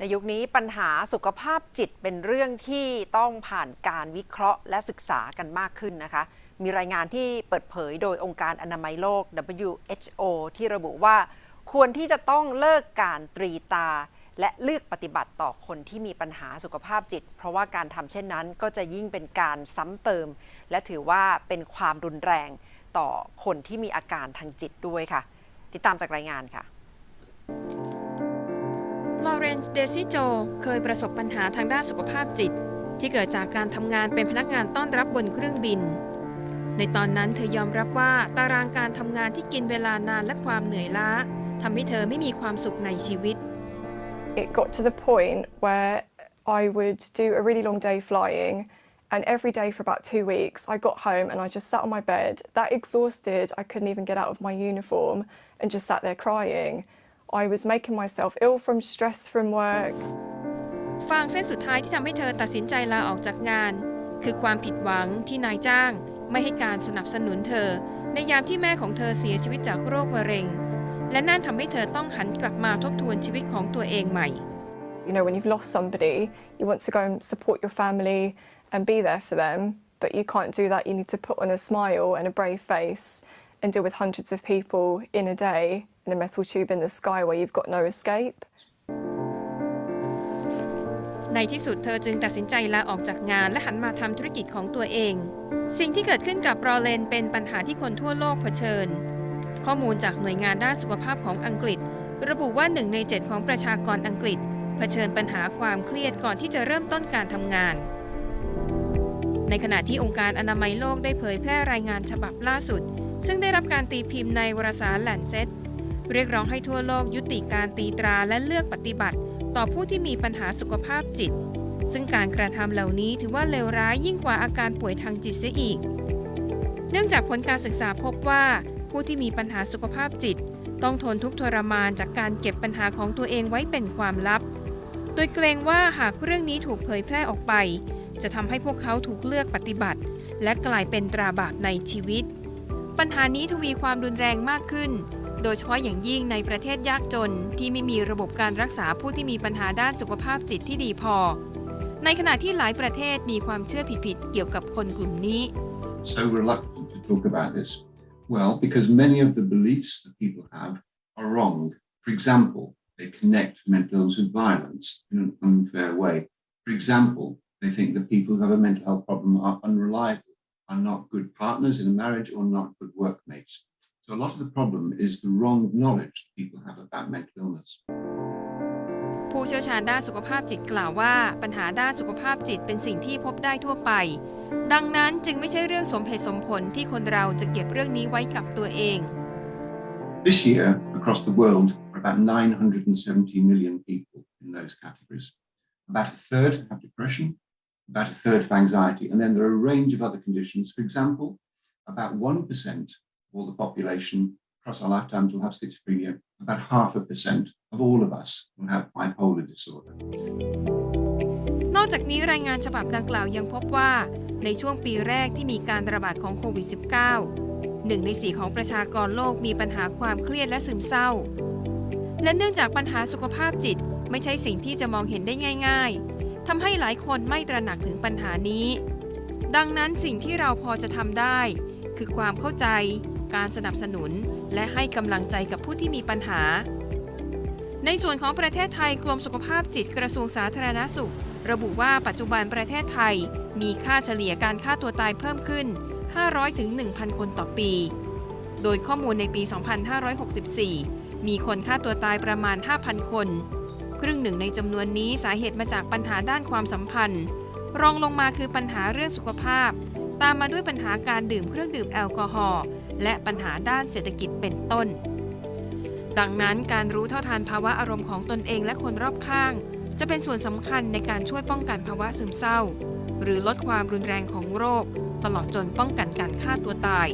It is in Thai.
ในยุคนี้ปัญหาสุขภาพจิตเป็นเรื่องที่ต้องผ่านการวิเคราะห์และศึกษากันมากขึ้นนะคะ มีรายงานที่เปิดเผยโดยองค์การอนามัยโลก WHO ที่ระบุว่า ควรที่จะต้องเลิกการตรีตา และเลือกปฏิบัติต่อคนที่มีปัญหาสุขภาพจิต เพราะว่าการทำเช่นนั้นก็จะยิ่งเป็นการซ้ำเติม และถือว่าเป็นความรุนแรงต่อคนที่มีอาการทางจิตด้วยค่ะ ติดตามจากรายงานค่ะ ลอเรนซ์ เดซิโจ เคยประสบปัญหาทางด้านสุขภาพจิต ที่เกิดจากการทำงานเป็นพนักงานต้อนรับบนเครื่องบิน ในตอนนั้นเธอยอมรับว่าตารางการทำงานที่กินเวลานานและความเหนื่อยล้าทำให้เธอไม่มีความสุขในชีวิต it got to the point where I would do a really long day flying, and every day for about two weeks, I got home and I just sat on my bed, that exhausted, I couldn't even get out of my uniform, and just sat there crying. I was making myself ill from stress from work. ฟางเส้นสุดท้ายที่ทำให้เธอตัดสินใจลาออกจากงาน คือความผิดหวังที่นายจ้าง ไม่ให้การสนับสนุนเธอ ในยามที่แม่ของเธอเสียชีวิตจากโรคมะเร็ง และนั่นทำให้เธอต้องหันกลับมาทบทวนชีวิตของตัวเองใหม่ You know, when you've lost somebody, you want to go and support your family and be there for them, but you can't do that. You need to put on a smile and a brave face and deal with hundreds of people in a day in a metal tube in the sky where you've got no escape. ในที่สุดเธอจึงตัดสินใจลาออกจากงานและหันมาทำธุรกิจของตัวเอง สิ่งที่เกิดขึ้นกับรอเลนเป็นปัญหาที่คนทั่วโลกเผชิญ ข้อมูลจากหน่วยงานด้านสุขภาพของอังกฤษ ระบุว่าหนึ่งในเจ็ดของประชากรอังกฤษ เผชิญปัญหาความเครียดก่อนที่จะเริ่มต้นการทำงาน ในขณะที่องค์การอนามัยโลกได้เผยแพร่รายงานฉบับล่าสุด ซึ่งได้รับการตีพิมพ์ในวารสารแลนเซตเรียกร้องให้ทั่วโลกยุติการตีตราและเลือกปฏิบัติ ต่อผู้ที่มีปัญหาสุขภาพจิต ซึ่งการกระทำเหล่านี้ถือว่าเลวร้ายยิ่งกว่าอาการป่วยทางจิตเสียอีก เนื่องจากผลการศึกษาพบว่า ผู้ที่มีปัญหาสุขภาพจิต ต้องทนทุกทรมานจากการเก็บปัญหาของตัวเองไว้เป็นความลับ โดยเกรงว่าหากเรื่องนี้ถูกเผยแพร่ออกไป จะทำให้พวกเขาถูกเลือกปฏิบัติ และกลายเป็นตราบาปในชีวิต ปัญหานี้ทวีความรุนแรงมากขึ้น โดยเฉพาะอย่างยิ่งในประเทศยากจนที่ไม่มีระบบการรักษาผู้ที่มีปัญหาด้านสุขภาพจิตที่ดีพอ ในขณะที่หลายประเทศมีความเชื่อผิดๆเกี่ยวกับคนกลุ่มนี้ so reluctant to talk about this? Well, because many of the beliefs that people have are wrong. For example, they connect mental illness with violence in an unfair way. For example, they think that people who have a mental health problem are unreliable, are not good partners in a marriage, or not good workmates. So a lot of the problem is the wrong knowledge people have about mental illness. ผู้เชี่ยวชาญด้านสุขภาพจิตกล่าวว่า ปัญหาด้านสุขภาพจิตเป็นสิ่งที่พบได้ทั่วไป ดังนั้นจึงไม่ใช่เรื่องสมเหตุสมผลที่คนเราจะเก็บเรื่องนี้ไว้กับตัวเอง This year, across the world, are about 970 million people in those categories. About a third have depression, about a third have anxiety, and then there are a range of other conditions. For example, about 1% of all the population across our lifetimes will have schizophrenia. About half a percent of all of us will have bipolar disorder. นอกจากนี้รายงานฉบับดังกล่าวยังพบว่าในช่วงปีแรกที่มีการระบาดของโควิด -19 หนึ่งในสี่ของประชากรโลกมีปัญหาความเครียดและซึมเศร้า และเนื่องจากปัญหาสุขภาพจิตไม่ใช่สิ่งที่จะมองเห็นได้ง่าย ๆ ทำให้หลายคนไม่ตระหนักถึงปัญหานี้ ดังนั้นสิ่งที่เราพอจะทำได้ คือความเข้าใจ การสนับสนุน และให้กำลังใจกับผู้ที่มีปัญหา ในส่วนของประเทศไทยกรมสุขภาพจิตกระทรวงสาธารณสุข ระบุว่าปัจจุบันประเทศไทย มีค่าเฉลี่ยการฆ่าตัวตายเพิ่มขึ้น 500ถึง1,000 คนต่อปี โดยข้อมูลในปี 2564 มีคนฆ่าตัวตายประมาณ 5,000 คน ครึ่งหนึ่งในจำนวนนี้สาเหตุมาจากปัญหาด้านความสัมพันธ์ รองลงมาคือปัญหาเรื่องสุขภาพ ตามมาด้วยปัญหาการดื่มเครื่องดื่มแอลกอฮอล์และปัญหาด้านเศรษฐกิจเป็นต้น ดังนั้นการรู้เท่าทันภาวะอารมณ์ของตนเองและคนรอบข้าง จะเป็นส่วนสำคัญในการช่วยป้องกันภาวะซึมเศร้า หรือลดความรุนแรงของโรค ตลอดจนป้องกันการฆ่าตัวตาย